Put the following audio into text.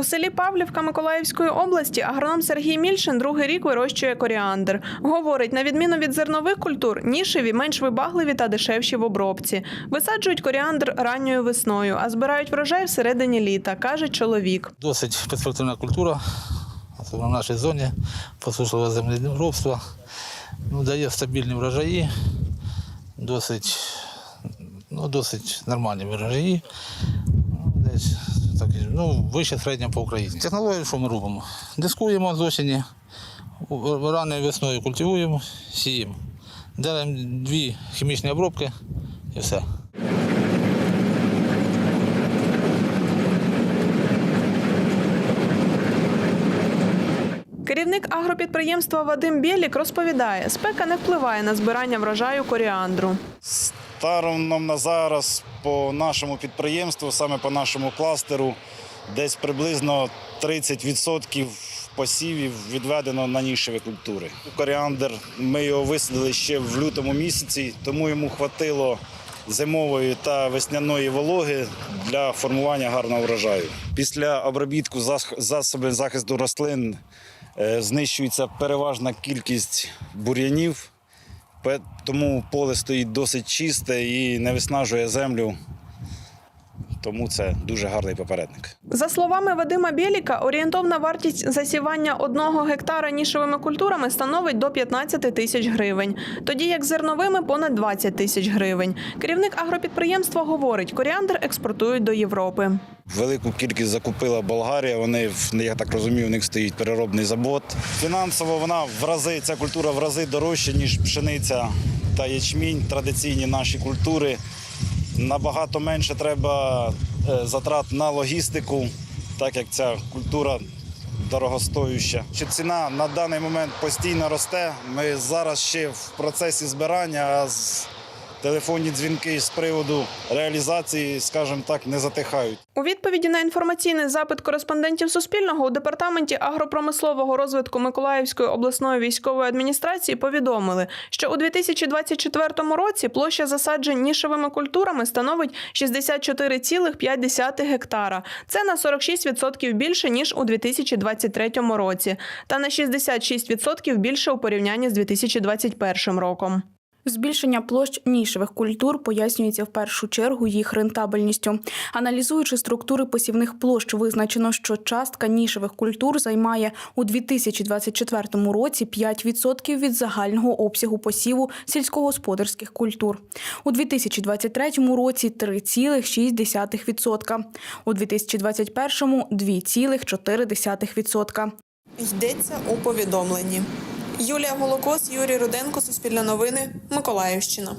У селі Павлівка Миколаївської області агроном Сергій Мільшин другий рік вирощує коріандр. Говорить, на відміну від зернових культур, нішеві менш вибагливі та дешевші в обробці. Висаджують коріандр ранньою весною, а збирають врожай всередині літа, каже чоловік. Досить перспективна культура, особливо в нашій зоні посушливе землеробство. Ну, дає стабільні врожаї, досить, ну, досить нормальні врожаї. Так, ну, вище середнього по Україні. Технологію, що ми робимо? Дискуємо з осені, ранньою весною культивуємо, сіємо. Делаємо дві хімічні обробки і все. Керівник агропідприємства Вадим Бєлік розповідає, спека не впливає на збирання врожаю коріандру. Станом на зараз по нашому підприємству, саме по нашому кластеру, десь приблизно 30% посівів відведено на нішеві культури. Коріандр ми його висадили ще в лютому місяці, тому йому хватило зимової та весняної вологи для формування гарного врожаю. Після обробітку зас- засобів захисту рослин е, знищується переважна кількість бур'янів. Тому поле стоїть досить чисте і не виснажує землю. Тому це дуже гарний попередник. За словами Вадима Бєліка, орієнтовна вартість засівання одного гектара нішевими культурами становить до 15 тисяч гривень, тоді як зерновими понад 20 тисяч гривень. Керівник агропідприємства говорить, коріандр експортують до Європи. Велику кількість закупила Болгарія. Вони, я так розумію, у них стоїть переробний завод. Фінансово вона в рази, ця культура в рази дорожча, ніж пшениця та ячмінь, традиційні наші культури. Набагато менше треба е, затрат на логістику, так як ця культура дорогостоюща. Що ціна на даний момент постійно росте. Ми зараз ще в процесі збирання, а телефонні дзвінки з приводу реалізації, скажімо так, не затихають. У відповіді на інформаційний запит кореспондентів Суспільного у департаменті агропромислового розвитку Миколаївської обласної військової адміністрації повідомили, що у 2024 році площа засаджень нішевими культурами становить 64,5 гектара. Це на 46% більше ніж у 2023 році, та на 66% більше у порівнянні з 2021 роком. Збільшення площ нішевих культур пояснюється в першу чергу їх рентабельністю. Аналізуючи структури посівних площ, визначено, що частка нішевих культур займає у 2024 році 5% від загального обсягу посіву сільськогосподарських культур. У 2023 році 3,6%, у 2021 – 2,4%. Йдеться у повідомленні. Юлія Голокос, Юрій Руденко, Суспільне новини, Миколаївщина.